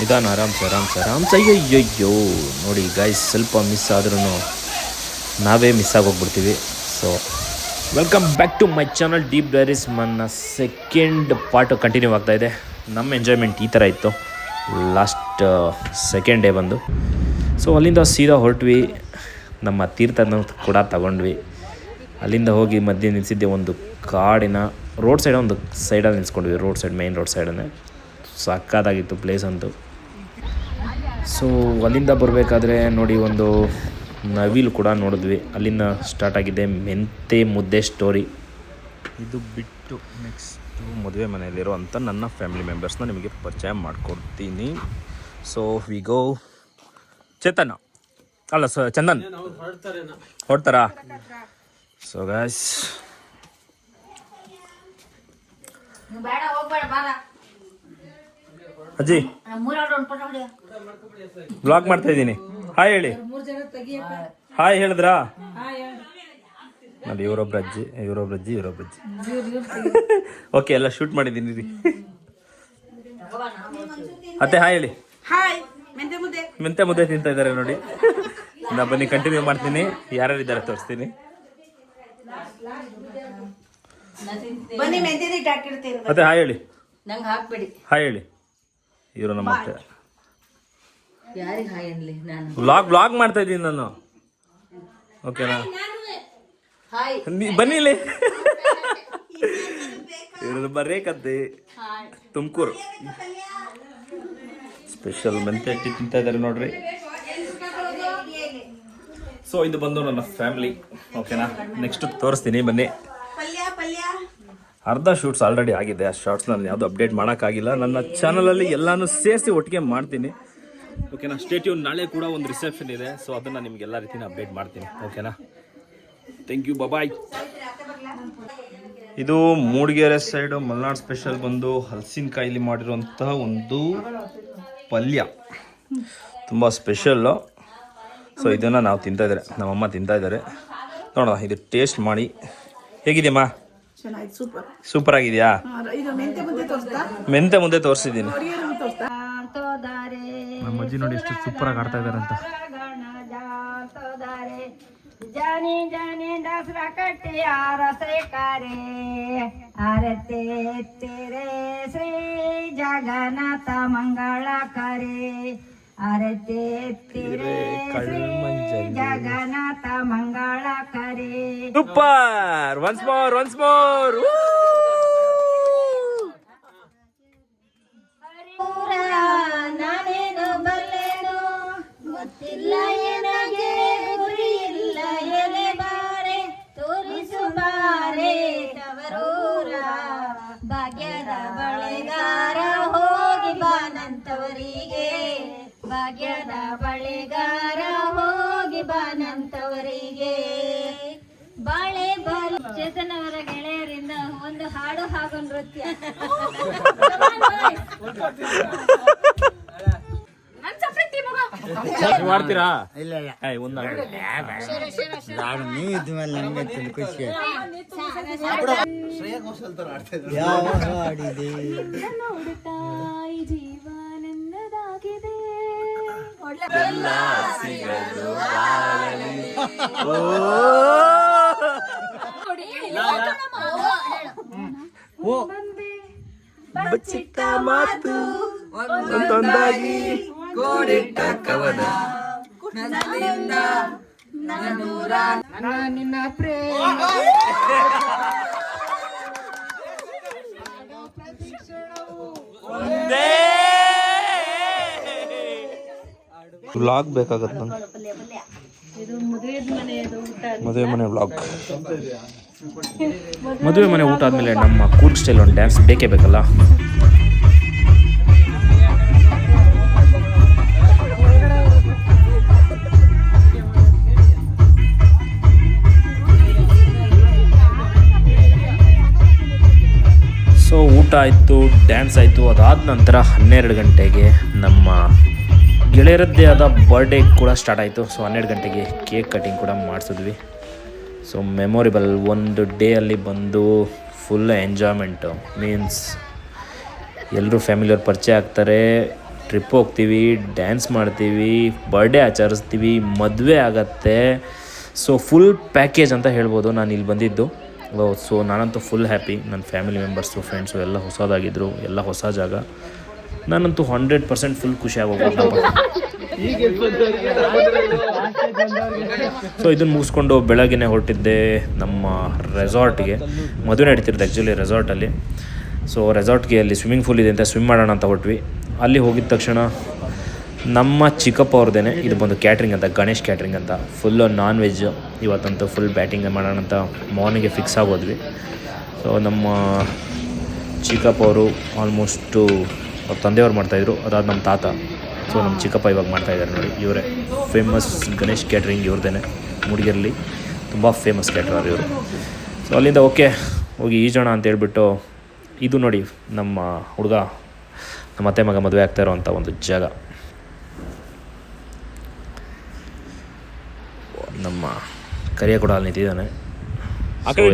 ನಿಧಾನ, ಆರಾಮ್ಸೆ ಆರಾಮ್ಸೆ ಆರಾಮ್ಸೆ. ಅಯ್ಯಯ್ಯೋ ನೋಡಿ ಗಾಯ್ಸ್ ಸ್ವಲ್ಪ ಮಿಸ್ ಆದ್ರೂ ನಾವೇ miss ಆಗೋಗ್ಬಿಡ್ತೀವಿ. So welcome back to my channel deep diaries ನನ್ನ ಸೆಕೆಂಡ್ ಪಾರ್ಟ್ ಕಂಟಿನ್ಯೂ ಆಗ್ತಾ ಇದೆ. ನಮ್ಮ ಎಂಜಾಯ್ಮೆಂಟ್ ಈ ಥರ ಇತ್ತು. ಲಾಸ್ಟ್ ಸೆಕೆಂಡ್ ಡೇ ಬಂದು. ಸೊ ಅಲ್ಲಿಂದ ಸೀದಾ ಹೊರಟ್ವಿ. ನಮ್ಮ ತೀರ್ಥನ ಕೂಡ ತಗೊಂಡ್ವಿ. ಅಲ್ಲಿಂದ ಹೋಗಿ ಮಧ್ಯೆ ನಿಲ್ಲಿಸಿದ್ದೆ ಒಂದು ಕಾಡಿನ ರೋಡ್ ಸೈಡ್ ಒಂದು ಸೈಡಲ್ಲಿ ನಿಲ್ಸ್ಕೊಂಡ್ವಿ. ರೋಡ್ ಸೈಡ್ ಮೈನ್ ರೋಡ್ ಸೈಡನ್ನೇ ಸಕ್ಕತ್ತಾಗಿತ್ತು ಪ್ಲೇಸ್ ಅಂತೂ. ಸೊ ಅಲ್ಲಿಂದ ಬರಬೇಕಾದ್ರೆ ನೋಡಿ ಒಂದು ನವಿಲು ಕೂಡ ನೋಡಿದ್ವಿ. ಅಲ್ಲಿಂದ ಸ್ಟಾರ್ಟ್ ಆಗಿದೆ ಮೆಂತೆ ಮುದ್ದೆ ಸ್ಟೋರಿ ಇದು ಬಿಟ್ಟು ನೆಕ್ಸ್ಟು ಮದುವೆ ಮನೆಯಲ್ಲಿರುವಂಥ ನನ್ನ ಫ್ಯಾಮಿಲಿ ಮೆಂಬರ್ಸ್ನ ನಿಮಗೆ ಪರಿಚಯ ಮಾಡಿಕೊಡ್ತೀನಿ. So we go Chetana. ಅಲ್ಲ ಸ ಚಂದನ್. ಹೊಡ್ತಾರಾ ಸೊ ಗಾಯ್ಸ್ ನೀವು ಬೇಡ ಹೋಗ್ಬೇಡ ಬಾರ ಅಜ್ಜಿ. ಬ್ಲಾಗ್ ಮಾಡ್ತಾ ಇದ್ದೀನಿ. ಹಾಯ್ ಹೇಳಿ. ಹಾಯ್ ಹೇಳಿದ್ರಾ? ನೋಡಿ ಇವರೊಬ್ರು ಅಜ್ಜಿ ಇವರೊಬ್ರು ಅಜ್ಜಿ ಇವರೊಬ್ರು ಅಜ್ಜಿ. ಓಕೆ ಎಲ್ಲ ಶೂಟ್ ಮಾಡಿದ್ದೀನಿ ರೀ ಅತ್ತೆ ಹಾಯ್ ಹೇಳಿ. ಮೆಂತೆ ಮುದ್ದೆ. ತಿಂತಾ ಇದ್ದಾರೆ ನೋಡಿ. ನಾ ಬನ್ನಿ ಕಂಟಿನ್ಯೂ ಮಾಡ್ತೀನಿ. ಯಾರ್ಯಾರು ಇದ್ದಾರೆ ತೋರಿಸ್ತೀನಿ. ಅತ್ತೆ ಹಾಯ್ ಹೇಳಿ. ಹಾಯ್ ಹೇಳಿ. ಇವರು ನಮ್ಮ ಅತ್ತೆ. ಯಾರಿಗೆ ಹಾಯ್ ಅನ್ಲಿ ನಾನು? ವ್ಲಾಗ್ ವ್ಲಾಗ್ ಮಾಡ್ತಾ ಇದ್ದೀನಿ ನಾನು. ಓಕೆನಾ ಹಾಯ್ ಬನ್ನಿ ಇಲ್ಲಿ. ಇವ್ರದ್ದು ಬರೇಕತ್ತೆ ತುಮಕೂರು. ಸ್ಪೆಷಲ್ ಮೆಂತೆ ಅಕ್ಕಿ ತಿಂತಾ ಇದ್ದಾರೆ ನೋಡ್ರಿ. ಸೊ ಇದು ಬಂದು ನನ್ನ ಫ್ಯಾಮಿಲಿ ಓಕೆನಾ ನೆಕ್ಸ್ಟ್ ತೋರಿಸ್ತೀನಿ ಬನ್ನಿ. ಪಲ್ಯ ಪಲ್ಯ. ಅರ್ಧ ಶೂಟ್ಸ್ ಆಲ್ರೆಡಿ ಆಗಿದೆ. ಆ ಶಾರ್ಟ್ಸ್ ನಾನು ಯಾವುದು ಅಪ್ಡೇಟ್ ಮಾಡೋಕ್ಕಾಗಿಲ್ಲ. ನನ್ನ ಚಾನಲಲ್ಲಿ ಎಲ್ಲಾನು ಸೇರಿಸಿ ಒಟ್ಟಿಗೆ ಮಾಡ್ತೀನಿ. ಓಕೆನಾ ಸ್ಟೇಟ್ಯೂನ್ ನಾಳೆ ಕೂಡ ಒಂದು ರಿಸೆಪ್ಷನ್ ಇದೆ. ಸೊ ಅದನ್ನು ನಿಮ್ಗೆ ಎಲ್ಲ ರೀತಿನ ಅಪ್ಡೇಟ್ ಮಾಡ್ತೀನಿ. ಓಕೆನಾ ಥ್ಯಾಂಕ್ ಯು ಬಾಯ್ ಇದು ಮೂಡಿಗೆರೆ ಸೈಡು ಮಲೆನಾಡು ಸ್ಪೆಷಲ್ ಬಂದು ಹಲಸಿನಕಾಯಿಲಿ ಮಾಡಿರುವಂತಹ ಒಂದು ಪಲ್ಯ. ತುಂಬ ಸ್ಪೆಷಲ್ಲು ಸೊ ಇದನ್ನು ನಾವು ತಿಂತಾಯಿದ್ದಾರೆ ನಮ್ಮಮ್ಮ ತಿಂತಾಯಿದ್ದಾರೆ ನೋಡೋಣ ಇದು ಟೇಸ್ಟ್ ಮಾಡಿ. ಹೇಗಿದೆಯಮ್ಮ? ಚೆನ್ನಾಗಿ ಸೂಪರ್ ಸೂಪರ್ ಆಗಿದೆಯಾ? ಇದು ಮೆಂತೆ ಮುಂದೆ ತೋರಿಸ್ತಾ? ಮೆಂತೆ ಮುಂದೆ ತೋರಿಸಿದ್ದೀನಿ. ನಮ್ಮ ಅಜ್ಜಿ ನೋಡಿ ಎಷ್ಟು ಸೂಪರ್ ಆಗಿ ಆಡ್ತಾ ಇದ್ದಾರೆ ಅಂತ ಜಾನಿ ಜಾನಿ ದಸರಾ ಕಟ್ಟಿ ಆರಸೆ ಕಾರೆ. ಆರತೆ ತೆರೆ ಶ್ರೀ ಜಗನ್ನಾಥ ಮಂಗಳ ಕರೆ. ಆರತೆ ತೆರೆ ಶ್ರೀ ಜಗನ್ನಾಥ ಮಂಗಳ ಕರೆ super once more once more ನಾನೇನು ಬಲ್ಲೆನು ಗೊತ್ತಿಲ್ಲ ನನಗೆ ಗುರಿ ಇಲ್ಲ ಎಲೆ ಬಾರೆ. ತೋರಿಸು ಬಾರೆ ತವರೂರ. ಭಾಗ್ಯದ ಭಾಗ್ಯದ ಬಳೆಗಾರ ಹೋಗಿ ಬಾನಂತವರಿಗೆ. ಬಾಳೆ ಬಾಲು ಚೇತನ್ ಅವರ ಗೆಳೆಯರಿಂದ ಒಂದು ಹಾಡು ಹಾಗೂ ನೃತ್ಯ. ಮಾಡ್ತೀರಾ? ಇಲ್ಲ ಇಲ್ಲ. ಏಯ್, ಒಂದು ಹಾಡು. ನಾನು ನೀವು ಇದ್ದ ಮೇಲೆ ನನಗೆ ತಿಂದು ಖುಷಿ. ಯಾವ ಹಾಡಿದೆ ಬಚ್ಚಿಟ್ಟ ಮಾತು ಒಂದೊಂದಾಗಿ ಕೋಡಿಟ್ಟ ಕವನ. ವ್ಲಾಗ್ ಬೇಕಾಗತ್ತೆ ನಂಗೆ. ಮದುವೆ ಮನೆ ವ್ಲಾಗ್ ಮದುವೆ ಮನೆ ಊಟ ಆದಮೇಲೆ ನಮ್ಮ ಕೂರ್ಗ್ ಸ್ಟೈಲ್ ಒಂದು ಡ್ಯಾನ್ಸ್ ಬೇಕೇ ಬೇಕಲ್ಲ? ಸೊ ಊಟ ಆಯಿತು ಡ್ಯಾನ್ಸ್ ಆಯಿತು ಅದಾದ ನಂತರ ಹನ್ನೆರಡು ಗಂಟೆಗೆ ನಮ್ಮ ಗೆಳೆಯರದ್ದೇ ಆದ ಬರ್ಡೇ ಕೂಡ ಸ್ಟಾರ್ಟ್ ಆಯಿತು. ಸೊ ಹನ್ನೆರಡು ಗಂಟೆಗೆ ಕೇಕ್ ಕಟಿಂಗ್ ಕೂಡ ಮಾಡಿಸಿದ್ವಿ. ಸೊ ಮೆಮೊರಿಬಲ್ ಒಂದು ಡೇ ಅಲ್ಲಿ ಬಂದು ಫುಲ್ ಎಂಜಾಯ್ಮೆಂಟು ಮೀನ್ಸ್ ಎಲ್ಲರೂ ಫ್ಯಾಮಿಲಿಯವ್ರು ಪರಿಚಯ ಆಗ್ತಾರೆ. ಟ್ರಿಪ್ ಹೋಗ್ತೀವಿ ಡ್ಯಾನ್ಸ್ ಮಾಡ್ತೀವಿ ಬರ್ಡೇ ಆಚರಿಸ್ತೀವಿ, ಮದುವೆ ಆಗತ್ತೆ. ಸೊ ಫುಲ್ ಪ್ಯಾಕೇಜ್ ಅಂತ ಹೇಳ್ಬೋದು ನಾನು ಇಲ್ಲಿ ಬಂದಿದ್ದು. ಸೊ ನಾನಂತೂ ಫುಲ್ ಹ್ಯಾಪಿ ನನ್ನ ಫ್ಯಾಮಿಲಿ ಮೆಂಬರ್ಸು ಫ್ರೆಂಡ್ಸು ಎಲ್ಲ ಹೊಸದಾಗಿದ್ದರು ಎಲ್ಲ ಹೊಸ ಜಾಗ. ನಾನಂತೂ ಹಂಡ್ರೆಡ್ ಪರ್ಸೆಂಟ್ ಫುಲ್ ಖುಷಿ ಆಗೋಗ್ಬೋದು ಸೊ ಇದನ್ನು ಮುಗಿಸ್ಕೊಂಡು ಬೆಳಗ್ಗೆ ಹೊರಟಿದ್ದೆ ನಮ್ಮ ರೆಸಾರ್ಟ್ಗೆ ಮದುವೆ ನಡೀತಿರೋದು ಆ್ಯಕ್ಚುಲಿ ರೆಸಾರ್ಟಲ್ಲಿ ಸೊ ರೆಸಾರ್ಟ್ಗೆ ಅಲ್ಲಿ ಸ್ವಿಮ್ಮಿಂಗ್ ಫೂಲ್ ಇದೆ ಅಂತ ಸ್ವಿಮ್ ಮಾಡೋಣ ಅಂತ ಹೊಟ್ವಿ ಅಲ್ಲಿ ಹೋಗಿದ ತಕ್ಷಣ ನಮ್ಮ ಚಿಕ್ಕಪ್ಪ ಅವ್ರದ್ದೇನೆ ಇದು ಬಂದು ಕ್ಯಾಟ್ರಿಂಗ್ ಅಂತ ಗಣೇಶ್ ಕ್ಯಾಟ್ರಿಂಗ್ ಅಂತ ಫುಲ್ಲು ನಾನ್ ವೆಜ್ ಇವತ್ತಂತೂ ಫುಲ್ ಬ್ಯಾಟಿಂಗ್ ಮಾಡೋಣ ಅಂತ ಮಾರ್ನಿಂಗೆ ಫಿಕ್ಸ್ ಆಗೋದ್ವಿ ಸೊ ನಮ್ಮ ಚಿಕ್ಕಪ್ಪ ಅವರು ಆಲ್ಮೋಸ್ಟು ಅವ್ರ ತಂದೆಯವ್ರು ಮಾಡ್ತಾಯಿದ್ರು ಅದಾದ ನಮ್ಮ ತಾತ. ಸೊ ನಮ್ಮ ಚಿಕ್ಕಪ್ಪ ಇವಾಗ ಮಾಡ್ತಾಯಿದ್ದಾರೆ ನೋಡಿ ಇವರೇ. ಫೇಮಸ್ ಗಣೇಶ್ ಕ್ಯಾಟ್ರಿಂಗ್ ಇವ್ರದ್ದೇನೆ ಮೂಡಿಗೆರಲ್ಲಿ ತುಂಬ ಫೇಮಸ್ ಕ್ಯಾಟ್ರರ್ ಇವರು. ಸೊ ಅಲ್ಲಿಂದ ಓಕೆ ಹೋಗಿ ಈಜೋಣ ಅಂತ ಹೇಳ್ಬಿಟ್ಟು ಇದು ನೋಡಿ ನಮ್ಮ ಹುಡುಗ ನಮ್ಮ ಅತ್ತೆ ಮಗ ಮದುವೆ ಆಗ್ತಾ ಇರೋವಂಥ ಒಂದು ಜಾಗ. ನಮ್ಮ ಕರಿಯ ಕೂಡ ಅಲ್ಲಿ ನಿಂತಿದ್ದಾನೆ.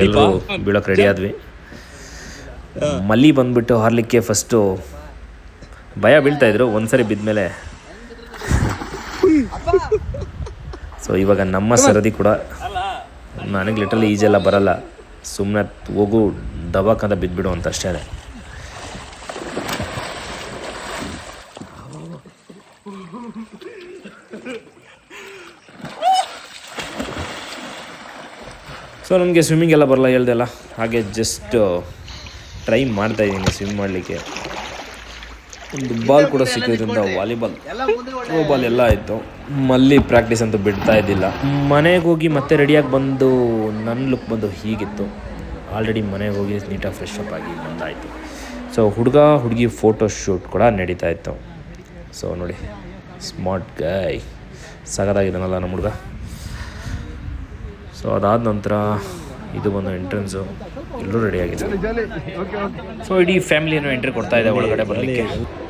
ಎಲ್ಲರೂ ಬೀಳೋಕೆ ರೆಡಿ ಆದ್ವಿ. ಮಲ್ಲಿ ಬಂದ್ಬಿಟ್ಟು ಹಾರ್ಲಿಕ್ಕೆ ಫಸ್ಟು ಭಯ ಬೀಳ್ತಾ ಇದ್ರು ಒಂದ್ಸರಿ ಬಿದ್ಮೇಲೆ ಸೊ ಇವಾಗ ನಮ್ಮ ಸರದಿ ಕೂಡ ನನಗೆ ಲಿಟ್ರಲಿ ಈಜೆಲ್ಲ ಬರಲ್ಲ. ಸುಮ್ಮನೆ ಹೋಗು ದಬಾಕಂತ ಬಿದ್ದುಬಿಡು ಅಂತ ಅಷ್ಟೇ ಸೊ ನನಗೆ ಸ್ವಿಮ್ಮಿಂಗ್ ಎಲ್ಲ ಬರಲ್ಲ ಹೇಳ್ದೆಲ್ಲ ಹಾಗೆ ಜಸ್ಟ್ ಟ್ರೈ ಮಾಡ್ತಾ ಇದ್ದೀನಿ ಸ್ವಿಮ್ ಮಾಡಲಿಕ್ಕೆ. ಒಂದು ಬಾಲ್ ಕೂಡ ಸಿಕ್ಕಿದ್ರಿಂದ ವಾಲಿಬಾಲ್ ಥ್ರೋ ಬಾಲ್ ಎಲ್ಲ ಆಯಿತು. ಮಲ್ಲಿ ಪ್ರಾಕ್ಟೀಸ್ ಅಂತೂ ಬಿಡ್ತಾ ಇದ್ದಿಲ್ಲ. ಮನೆಗೆ ಹೋಗಿ ಮತ್ತೆ ರೆಡಿಯಾಗಿ ಬಂದು ನನ್ನ ಲುಕ್ ಬಂದು ಹೀಗಿತ್ತು. ಆಲ್ರೆಡಿ ಮನೆಗೆ ಹೋಗಿ ನೀಟಾಗಿ ಫ್ರೆಶ್ ಅಪ್ ಆಗಿ ಬಂದಾಯಿತು. ಸೊ ಹುಡುಗ, ಹುಡುಗಿ ಫೋಟೋ ಶೂಟ್ ಕೂಡ ನಡೀತಾ ಇತ್ತು. ಸೊ ನೋಡಿ ಸ್ಮಾರ್ಟ್ ಗಾಯ್ ಸಗದಾಗಿದ್ದಾನಲ್ಲ ನಮ್ಮ ಹುಡುಗ. ಸೊ ಅದಾದ ನಂತರ ಇದು ಬಂದು ಎಂಟ್ರೆನ್ಸು ಎಲ್ಲರೂ ರೆಡಿ ಆಗಿದೆ ಸೊ ಇಡೀ ಫ್ಯಾಮಿಲಿಯನ್ನು ಎಂಟ್ರಿ ಕೊಡ್ತಾ ಇದೆ ಒಳಗಡೆ ಬರಲಿಕ್ಕೆ.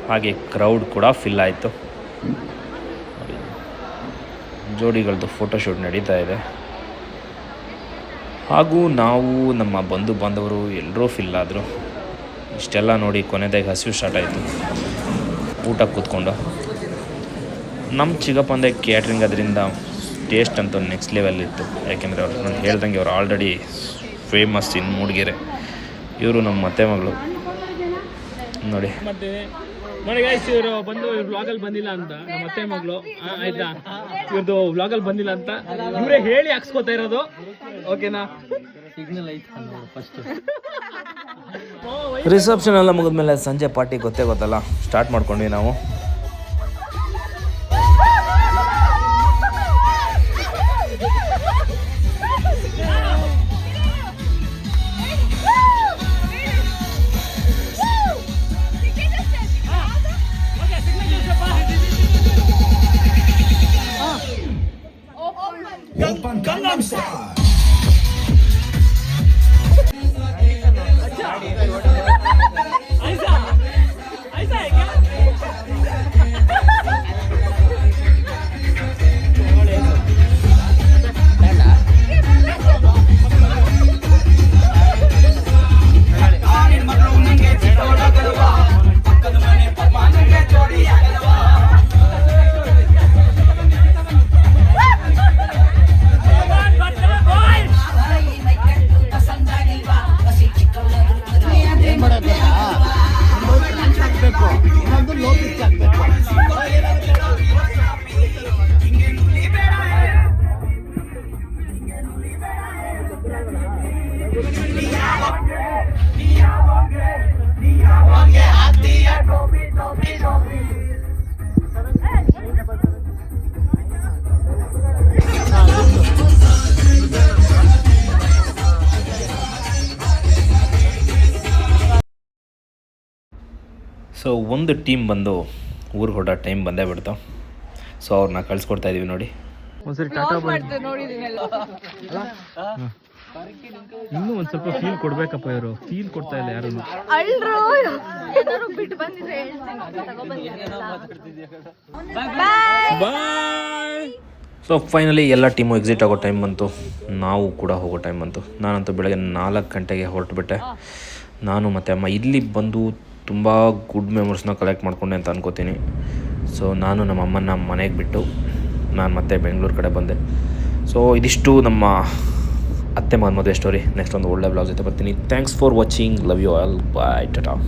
ಹಾಗೆ ಕ್ರೌಡ್ ಕೂಡ ಫಿಲ್ ಆಯಿತು. ಜೋಡಿಗಳದ್ದು ಫೋಟೋಶೂಟ್ ನಡೀತಾ ಇದೆ. ಹಾಗೂ ನಾವು ನಮ್ಮ ಬಂಧು ಬಾಂಧವರು ಎಲ್ಲರೂ ಫಿಲ್ ಆದರು. ಇಷ್ಟೆಲ್ಲ ನೋಡಿ ಕೊನೆದಾಗಿ ಹಸಿವು ಸ್ಟಾರ್ಟ್ ಆಯಿತು. ಊಟ ಕೂತ್ಕೊಂಡು. ನಮ್ಮ ಚಿಗಪ್ಪಂದೆ ಕ್ಯಾಟ್ರಿಂಗ್ ಅದರಿಂದ ಟೇಸ್ಟ್ ಅಂತೂ ನೆಕ್ಸ್ಟ್ ಲೆವೆಲ್ ಇತ್ತು. ಯಾಕೆಂದರೆ ಅವ್ರು ನಾನು ಹೇಳ್ದಂಗೆ ಅವ್ರು ಆಲ್ರೆಡಿ ಫೇಮಸ್ ಇನ್ ಮೂಡಿಗೆರೆ. ಇವರು ನಮ್ಮ ಮತ್ತೆ ಮಗಳು. ನೋಡಿ. ನೋಡಿ ಗೈಸ್ ಇವರು ಬಂದು ಇವ್ರು ವ್ಲಾಗಲ್ಲಿ ಬಂದಿಲ್ಲ ಅಂತ. ನಮ್ಮ ಅತ್ತೆ ಮಗಳು. ಆಯ್ತಾ? ಇವ್ರದ್ದು ವ್ಲಾಗಲ್ಲಿ ಬಂದಿಲ್ಲ ಅಂತ. ಇವರೇ ಹೇಳಿ ಹಾಕ್ಸ್ಕೊತಾ ಇರೋದು. ಓಕೆನಾ ರಿಸೆಪ್ಷನ್ ಎಲ್ಲ ಮುಗಿದ್ಮೇಲೆ ಸಂಜೆ ಪಾರ್ಟಿ ಗೊತ್ತೇ ಗೊತ್ತಲ್ಲ? ಸ್ಟಾರ್ಟ್ ಮಾಡ್ಕೊಂಡ್ವಿ ನಾವು. Gangnam Style. ಸೊ ಒಂದು ಟೀಮ್ ಬಂದು ಊರಿಗೆ ಹೊರಡೋ ಟೈಮ್ ಬಂದೇ ಬಿಡ್ತು. ಸೊ ಅವ್ರನ್ನ ಕಳ್ಸಿಕೊಡ್ತಾ ಇದೀವಿ ನೋಡಿ. ಒಂದ್ಸರಿ ಟಾಟಾ ಇನ್ನೂ ಒಂದ್ ಸ್ವಲ್ಪ ಫೀಲ್ ಕೊಡ್ಬೇಕಪ್ಪ ಇವರು. ಫೀಲ್ ಕೊಡ್ತಾ ಇಲ್ಲ ಯಾರು ಬಾಯ್ ಸೊ ಫೈನಲಿ ಎಲ್ಲ ಟೀಮು ಎಕ್ಸಿಟ್ ಆಗೋ ಟೈಮ್ ಬಂತು. ನಾವು ಕೂಡ ಹೋಗೋ ಟೈಮ್ ಬಂತು. ನಾನಂತೂ ಬೆಳಗ್ಗೆ ನಾಲ್ಕು ಗಂಟೆಗೆ ಹೊರಟುಬಿಟ್ಟೆ. ನಾನು ಮತ್ತೆ ಅಮ್ಮ ಇಲ್ಲಿ ಬಂದು ತುಂಬ ಗುಡ್ ಮೆಮೊರೀಸ್ನ ಕಲೆಕ್ಟ್ ಮಾಡಿಕೊಂಡೆ ಅಂತ ಅನ್ಕೋತೀನಿ. ಸೊ ನಾನು ನಮ್ಮ ಅಮ್ಮನ ಮನೆಗೆ ಬಿಟ್ಟು ನಾನು ಮತ್ತೆ ಬೆಂಗಳೂರು ಕಡೆ ಬಂದೆ. ಸೊ ಇದಿಷ್ಟು ನಮ್ಮ ಅತ್ತೆ ಮಗನ ಮದುವೆ ಸ್ಟೋರಿ ನೆಕ್ಸ್ಟ್ ಒಂದು ಒಳ್ಳೆ ಬ್ಲಾಗ್ ಜೊತೆ ಬರ್ತೀನಿ. Thanks for watching love you all bye Tata